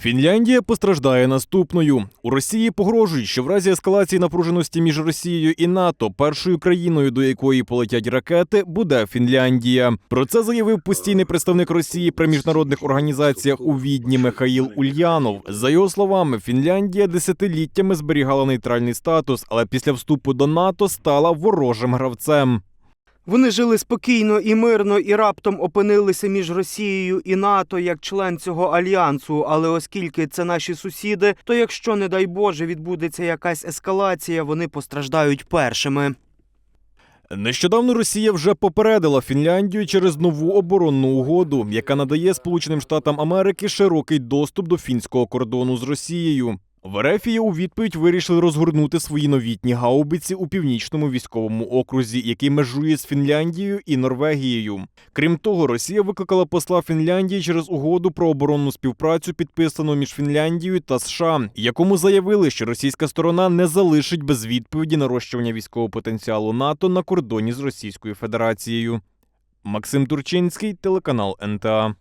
Фінляндія постраждає наступною. У Росії погрожують, що в разі ескалації напруженості між Росією і НАТО першою країною, до якої полетять ракети, буде Фінляндія. Про це заявив постійний представник Росії при міжнародних організаціях у Відні Михаїл Ульянов. За його словами, Фінляндія десятиліттями зберігала нейтральний статус, але після вступу до НАТО стала ворожим гравцем. Вони жили спокійно і мирно і раптом опинилися між Росією і НАТО як член цього альянсу. Але оскільки це наші сусіди, то якщо, не дай Боже, відбудеться якась ескалація, вони постраждають першими. Нещодавно Росія вже попередила Фінляндію через нову оборонну угоду, яка надає Сполученим Штатам Америки широкий доступ до фінського кордону з Росією. В Ерефії у відповідь вирішили розгорнути свої новітні гаубиці у північному військовому окрузі, який межує з Фінляндією і Норвегією. Крім того, Росія викликала посла Фінляндії через угоду про оборонну співпрацю, підписану між Фінляндією та США, якому заявили, що російська сторона не залишить без відповіді нарощування військового потенціалу НАТО на кордоні з Російською Федерацією. Максим Турчинський, телеканал НТА.